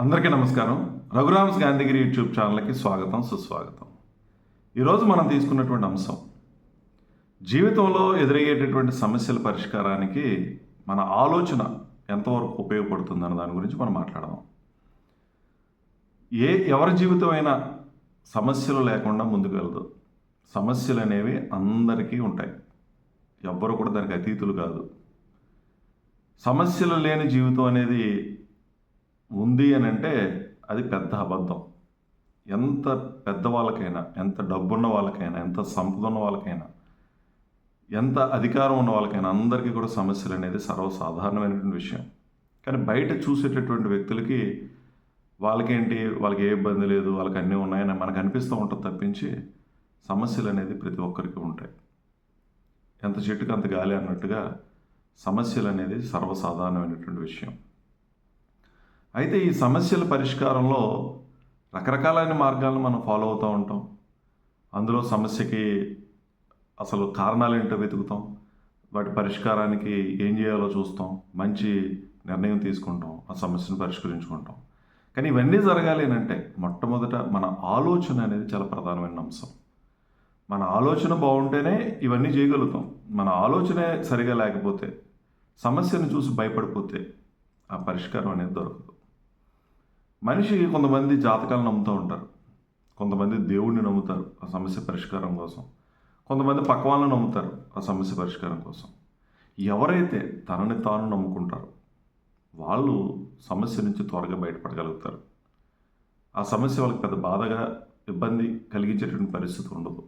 అందరికీ నమస్కారం. రఘురామ్స్ గాంధీగిరి యూట్యూబ్ ఛానల్కి స్వాగతం సుస్వాగతం. ఈరోజు మనం తీసుకున్నటువంటి అంశం జీవితంలో ఎదురయ్యేటటువంటి సమస్యల పరిష్కారానికి మన ఆలోచన ఎంతవరకు ఉపయోగపడుతుందన్న దాని గురించి మనం మాట్లాడదాం. ఏ ఎవరి జీవితమైనా సమస్యలు లేకుండా ముందుకు వెళ్దు. సమస్యలు అనేవి అందరికీ ఉంటాయి. ఎవ్వరు కూడా దానికి అతీతులు కాదు. సమస్యలు లేని జీవితం అనేది ఉంది అని అంటే అది పెద్ద అబద్ధం. ఎంత పెద్ద వాళ్ళకైనా ఎంత డబ్బున్న వాళ్ళకైనా ఎంత సంపద ఉన్న వాళ్ళకైనా ఎంత అధికారం ఉన్న వాళ్ళకైనా అందరికీ కూడా సమస్యలు అనేది సర్వసాధారణమైనటువంటి విషయం. కానీ బయట చూసేటటువంటి వ్యక్తులకి వాళ్ళకేంటి వాళ్ళకి ఏ ఇబ్బంది లేదు వాళ్ళకి అన్నీ ఉన్నాయని మనకు అనిపిస్తూ ఉంటుంది తప్పించి సమస్యలు అనేది ప్రతి ఒక్కరికి ఉంటాయి. ఎంత చెట్టుకు అంత గాలి అన్నట్టుగా సమస్యలు అనేది సర్వసాధారణమైనటువంటి విషయం. అయితే ఈ సమస్యల పరిష్కారంలో రకరకాలైన మార్గాలను మనం ఫాలో అవుతూ ఉంటాం. అందులో సమస్యకి అసలు కారణాలు ఏంటో వెతుకుతాం. వాటి పరిష్కారానికి ఏం చేయాలో చూస్తాం. మంచి నిర్ణయం తీసుకుంటాం. ఆ సమస్యను పరిష్కరించుకుంటాం. కానీ ఇవన్నీ జరగాలి అంటే మొట్టమొదట మన ఆలోచన అనేది చాలా ప్రధానమైన అంశం. మన ఆలోచన బాగుంటేనే ఇవన్నీ చేయగలుగుతాం. మన ఆలోచనే సరిగా లేకపోతే సమస్యను చూసి భయపడిపోతే ఆ పరిష్కారం అనేది దొరకదు. మనిషి కొంతమంది జాతకాలు నమ్ముతూ ఉంటారు. కొంతమంది దేవుడిని నమ్ముతారు ఆ సమస్య పరిష్కారం కోసం. కొంతమంది పక్వాలను నమ్ముతారు ఆ సమస్య పరిష్కారం కోసం. ఎవరైతే తనని తాను నమ్ముకుంటారో వాళ్ళు సమస్య నుంచి త్వరగా బయటపడగలుగుతారు. ఆ సమస్య వాళ్ళకి పెద్ద బాధగా ఇబ్బంది కలిగించేటువంటి పరిస్థితి ఉండదు.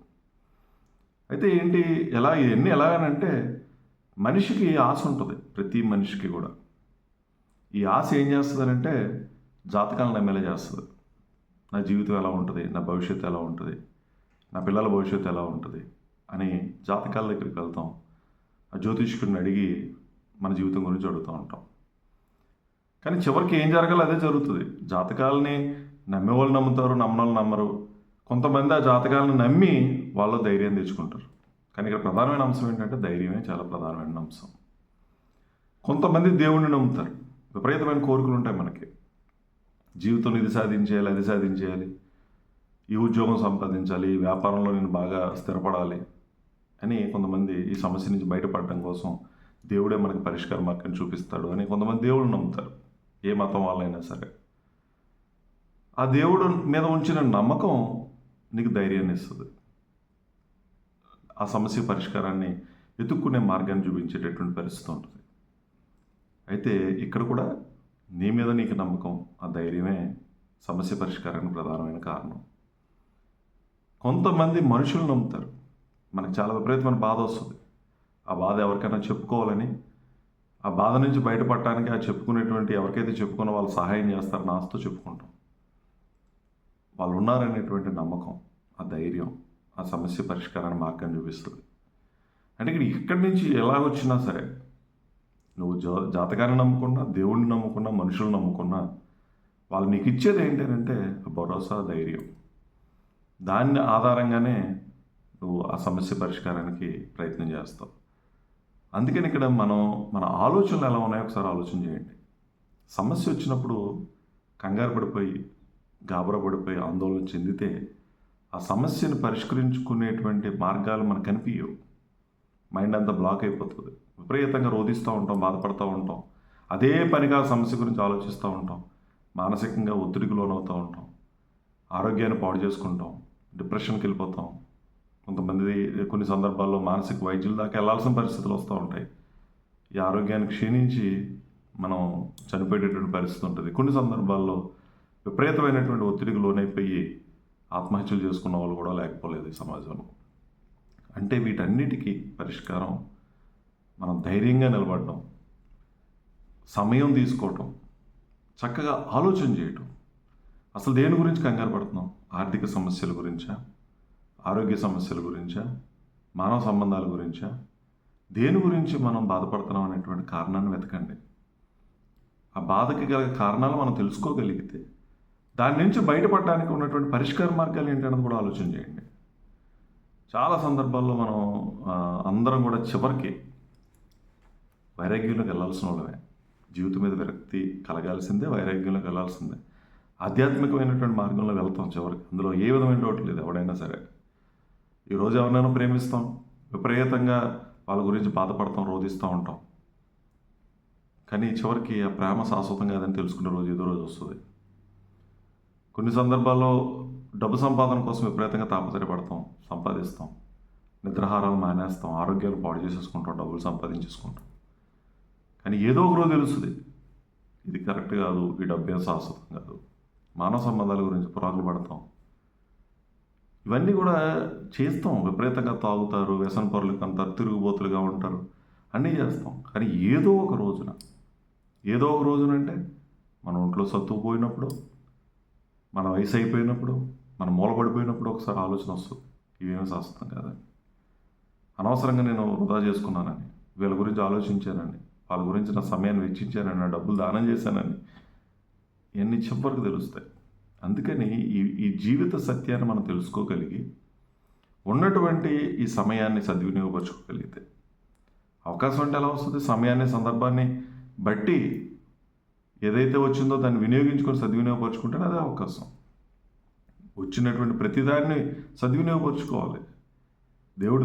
అయితే ఏంటి ఎలా ఇవన్నీ ఎలాగనంటే మనిషికి ఆశ ఉంటుంది ప్రతి మనిషికి కూడా. ఈ ఆశ ఏం చేస్తుందనంటే జాతకాలను నమ్మేలా చేస్తుంది. నా జీవితం ఎలా ఉంటుంది? నా భవిష్యత్తు ఎలా ఉంటుంది? నా పిల్లల భవిష్యత్తు ఎలా ఉంటుంది? అని జాతకాల దగ్గరికి వెళ్తాం. ఆ జ్యోతిష్కుడిని అడిగి మన జీవితం గురించి అడుగుతూ ఉంటాం. కానీ చివరికి ఏం జరగాలో అదే జరుగుతుంది. జాతకాలని నమ్మేవాళ్ళు నమ్ముతారు నమ్మనోళ్ళు నమ్మరు. కొంతమంది ఆ జాతకాలను నమ్మి వాళ్ళు ధైర్యం తెచ్చుకుంటారు. కానీ ఇక్కడ ప్రధానమైన అంశం ఏంటంటే ధైర్యమే చాలా ప్రధానమైన అంశం. కొంతమంది దేవుణ్ణి నమ్ముతారు. విపరీతమైన కోరికలు ఉంటాయి మనకి. జీవితంలో ఇది సాధించేయాలి అది సాధించేయాలి. ఈ ఉద్యోగం సంపాదించాలి ఈ వ్యాపారంలో నేను బాగా స్థిరపడాలి అని కొంతమంది ఈ సమస్య నుంచి బయటపడడం కోసం దేవుడే మనకి పరిష్కార మార్గం చూపిస్తాడు అని కొంతమంది దేవుడు నమ్ముతారు. ఏ మతం వాళ్ళైనా సరే. ఆ దేవుడు మీద ఉంచిన నమ్మకం నీకు ధైర్యాన్ని ఇస్తుంది. ఆ సమస్య పరిష్కారాన్ని వెతుక్కునే మార్గాన్ని చూపించేటటువంటి పరిస్థితి ఉంటుంది. అయితే ఇక్కడ కూడా నీ మీద నీకు నమ్మకం ఆ ధైర్యమే సమస్య పరిష్కారానికి ప్రధానమైన కారణం. కొంతమంది మనుషులు నమ్ముతారు. మనకు చాలా విపరీతమైన బాధ వస్తుంది. ఆ బాధ ఎవరికైనా చెప్పుకోవాలని ఆ బాధ నుంచి బయటపడటానికి ఆ చెప్పుకునేటువంటి ఎవరికైతే చెప్పుకున్న వాళ్ళు సహాయం చేస్తారో నాస్తో చెప్పుకుంటాం. వాళ్ళు ఉన్నారనేటువంటి నమ్మకం ఆ ధైర్యం ఆ సమస్య పరిష్కారాన్ని మార్గం చూపిస్తుంది. అంటే ఇక్కడ ఇక్కడి నుంచి ఎలా వచ్చినా సరే నువ్వు జా జాతకాన్ని నమ్ముకున్నా దేవుడిని నమ్ముకున్నా మనుషులు నమ్ముకున్నా వాళ్ళు నీకు ఇచ్చేది ఏంటంటే భరోసా ధైర్యం. దాన్ని ఆధారంగానే నువ్వు ఆ సమస్య పరిష్కారానికి ప్రయత్నం చేస్తావు. అందుకని ఇక్కడ మనం మన ఆలోచనలు ఎలా ఉన్నాయో ఒకసారి ఆలోచన చేయండి. సమస్య వచ్చినప్పుడు కంగారు పడిపోయి గాబరా పడిపోయి ఆందోళన చెందితే ఆ సమస్యను పరిష్కరించుకునేటువంటి మార్గాలు మనకు కనిపించవు మైండ్ అంతా బ్లాక్ అయిపోతుంది. విపరీతంగా రోధిస్తూ ఉంటాం బాధపడుతూ ఉంటాం. అదే పనిగా సమస్య గురించి ఆలోచిస్తూ ఉంటాం. మానసికంగా ఒత్తిడికి లోనవుతూ ఉంటాం. ఆరోగ్యాన్ని పాడు చేసుకుంటాం. డిప్రెషన్కి వెళ్ళిపోతాం. కొంతమంది కొన్ని సందర్భాల్లో మానసిక వైద్యుల దాకా వెళ్ళాల్సిన పరిస్థితులు వస్తూ ఉంటాయి. ఈ ఆరోగ్యాన్ని క్షీణించి మనం చనిపోయేటటువంటి పరిస్థితి ఉంటుంది. కొన్ని సందర్భాల్లో విపరీతమైనటువంటి ఒత్తిడికి లోనైపోయి ఆత్మహత్యలు చేసుకున్న వాళ్ళు కూడా లేకపోలేదు ఈ సమాజంలో. అంటే వీటన్నిటికీ పరిష్కారం మనం ధైర్యంగా నిలబడడం సమయం తీసుకోవటం చక్కగా ఆలోచన చేయటం. అసలు దేని గురించి కంగారు పడుతున్నాం? ఆర్థిక సమస్యల గురించా? ఆరోగ్య సమస్యల గురించా? మానవ సంబంధాల గురించా? దేని గురించి మనం బాధపడుతున్నాం అనేటువంటి కారణాన్ని వెతకండి. ఆ బాధకి గల కారణాలు మనం తెలుసుకోగలిగితే దాని నుంచి బయటపడడానికి ఉన్నటువంటి పరిష్కార మార్గాలు ఏంటనేది కూడా ఆలోచన చేయండి. చాలా సందర్భాల్లో మనం అందరం కూడా చివరికి వైరాగ్యంలోకి వెళ్ళాల్సిన వాళ్ళమే. జీవితం మీద విరక్తి కలగాల్సిందే వైరాగ్యంలోకి వెళ్ళాల్సిందే ఆధ్యాత్మికమైనటువంటి మార్గంలో వెళ్తాం చివరికి. అందులో ఏ విధమైన డౌట్ లేదు ఎవడైనా సరే. ఈరోజు ఎవరినైనా ప్రేమిస్తాం విపరీతంగా వాళ్ళ గురించి బాధపడతాం రోధిస్తూ ఉంటాం. కానీ చివరికి ఆ ప్రేమ శాశ్వతం కాదని తెలుసుకునే రోజు ఏదో రోజు వస్తుంది. కొన్ని సందర్భాల్లో డబ్బు సంపాదన కోసం విపరీతంగా తాపత్రయపడతాం సంపాదిస్తాం. నిద్రాహారాలు మానేస్తాం ఆరోగ్యాలు పాడు చేసేసుకుంటాం డబ్బులు సంపాదించేసుకుంటాం. కానీ ఏదో ఒక రోజు తెలుస్తుంది. ఇది కరెక్ట్ కాదు ఈ డబ్బేం శాశ్వతం కాదు. మానవ సంబంధాల గురించి పురాకులు పడతాం. ఇవన్నీ కూడా చేస్తాం. విపరీతంగా తాగుతారు వ్యసన పొరలు అంటారు తిరుగుబోతులుగా ఉంటారు. అన్నీ చేస్తాం. కానీ ఏదో ఒక రోజున ఏదో ఒక రోజునంటే మన ఒంట్లో సత్తువు పోయినప్పుడు మన వయసు అయిపోయినప్పుడు మన మూలపడిపోయినప్పుడు ఒకసారి ఆలోచన వస్తుంది. ఇవేమీ శాశ్వతం కాదని. అనవసరంగా నేను వృధా చేసుకున్నానని వీళ్ళ గురించి ఆలోచించానని వాళ్ళ గురించి నా సమయాన్ని వెచ్చించానని నా డబ్బులు దానం చేశానని ఇవన్నీ చివరికి తెలుస్తాయి. అందుకని ఈ ఈ జీవిత సత్యాన్ని మనం తెలుసుకోగలిగి ఉన్నటువంటి ఈ సమయాన్ని సద్వినియోగపరచుకోగలిగితే అవకాశం అంటే ఎలా వస్తుంది? సమయాన్ని సందర్భాన్ని బట్టి ఏదైతే వచ్చిందో దాన్ని వినియోగించుకొని సద్వినియోగపరచుకుంటే అదే అవకాశం. వచ్చినటువంటి ప్రతిదాన్ని సద్వినియోగపరచుకోవాలి. దేవుడు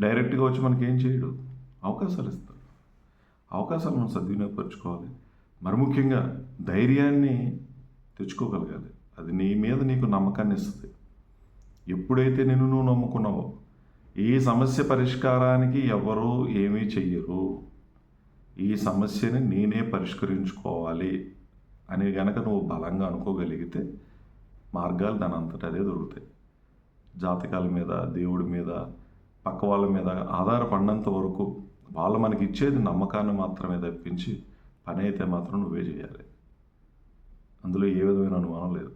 డైరెక్ట్గా వచ్చి మనకి ఏం చేయడు. అవకాశాలు ఇస్తాడు. అవకాశాలు మనం సద్వినియోగపరచుకోవాలి. మరి ముఖ్యంగా ధైర్యాన్ని తెచ్చుకోగలగాలి. అది నీ మీద నీకు నమ్మకాన్ని ఇస్తుంది. ఎప్పుడైతే నిన్ను నువ్వు నమ్ముకున్నావో ఈ సమస్య పరిష్కారానికి ఎవరు ఏమీ చెయ్యరు. ఈ సమస్యని నేనే పరిష్కరించుకోవాలి అని గనక నువ్వు బలంగా అనుకోగలిగితే మార్గాలు దాని అంతటా అదే దొరుకుతాయి. జాతకాల మీద దేవుడి మీద పక్క వాళ్ళ మీద ఆధారపడినంత వరకు వాళ్ళు మనకి ఇచ్చేది నమ్మకాన్ని మాత్రమే తప్పించి పని అయితే మాత్రం నువ్వే చేయాలి. అందులో ఏ విధమైన అనుమానం లేదు.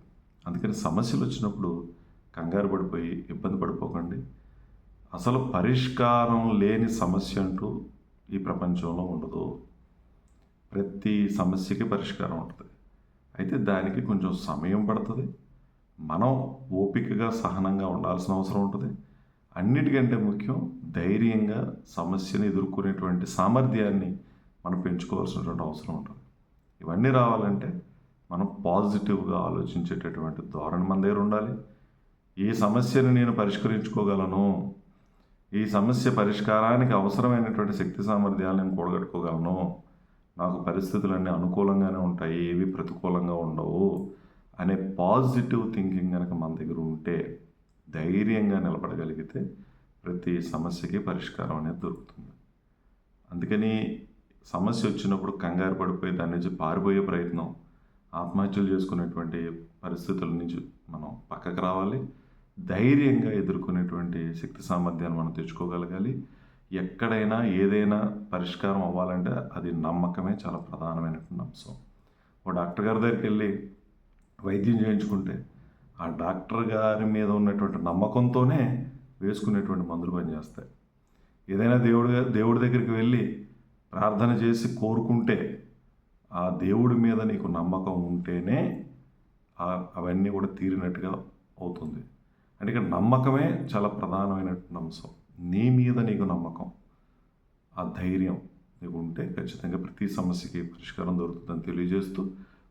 అందుకని సమస్యలు వచ్చినప్పుడు కంగారు పడిపోయి ఇబ్బంది పడిపోకండి. అసలు పరిష్కారం లేని సమస్య అంటూ ఈ ప్రపంచంలో ఉండదు. ప్రతి సమస్యకి పరిష్కారం ఉంటుంది. అయితే దానికి కొంచెం సమయం పడుతుంది. మనం ఓపికగా సహనంగా ఉండాల్సిన అవసరం ఉంటుంది. అన్నిటికంటే ముఖ్యం ధైర్యంగా సమస్యను ఎదుర్కొనేటువంటి సామర్థ్యాన్ని మనం పెంచుకోవాల్సినటువంటి అవసరం ఉంటుంది. ఇవన్నీ రావాలంటే మనం పాజిటివ్గా ఆలోచించేటటువంటి ధోరణి మన దగ్గర ఉండాలి. ఈ సమస్యను నేను పరిష్కరించుకోగలను? ఈ సమస్య పరిష్కారానికి అవసరమైనటువంటి శక్తి సామర్థ్యాలు నేను కూడగట్టుకోగలను? నాకు పరిస్థితులన్నీ అనుకూలంగానే ఉంటాయి ఏవి ప్రతికూలంగా ఉండవు అనే పాజిటివ్ థింకింగ్ కనుక మన దగ్గర ఉంటే ధైర్యంగా నిలబడగలిగితే ప్రతి సమస్యకి పరిష్కారం అనేది దొరుకుతుంది. అందుకని సమస్య వచ్చినప్పుడు కంగారు పడిపోయి దాని నుంచి పారిపోయే ప్రయత్నం ఆత్మహత్యలు చేసుకునేటువంటి పరిస్థితుల నుంచి మనం పక్కకు రావాలి. ధైర్యంగా ఎదుర్కొనేటువంటి శక్తి సామర్థ్యాన్ని మనం తెచ్చుకోగలగాలి. ఎక్కడైనా ఏదైనా పరిష్కారం అవ్వాలంటే అది నమ్మకమే చాలా ప్రధానమైనటువంటి అంశం. ఓ డాక్టర్ గారి దగ్గరికి వెళ్ళి వైద్యం చేయించుకుంటే ఆ డాక్టర్ గారి మీద ఉన్నటువంటి నమ్మకంతోనే వేసుకునేటువంటి మందులు పనిచేస్తాయి. ఏదైనా దేవుడి దేవుడి దగ్గరికి వెళ్ళి ప్రార్థన చేసి కోరుకుంటే ఆ దేవుడి మీద నీకు నమ్మకం ఉంటేనే అవన్నీ కూడా తీరినట్టుగా అవుతుంది. అంటే ఇక్కడ నమ్మకమే చాలా ప్రధానమైనటువంటి అంశం. నీ మీద నీకు నమ్మకం ఆ ధైర్యం నీకు ఉంటే ఖచ్చితంగా ప్రతి సమస్యకి పరిష్కారం దొరుకుతుందని తెలియజేస్తూ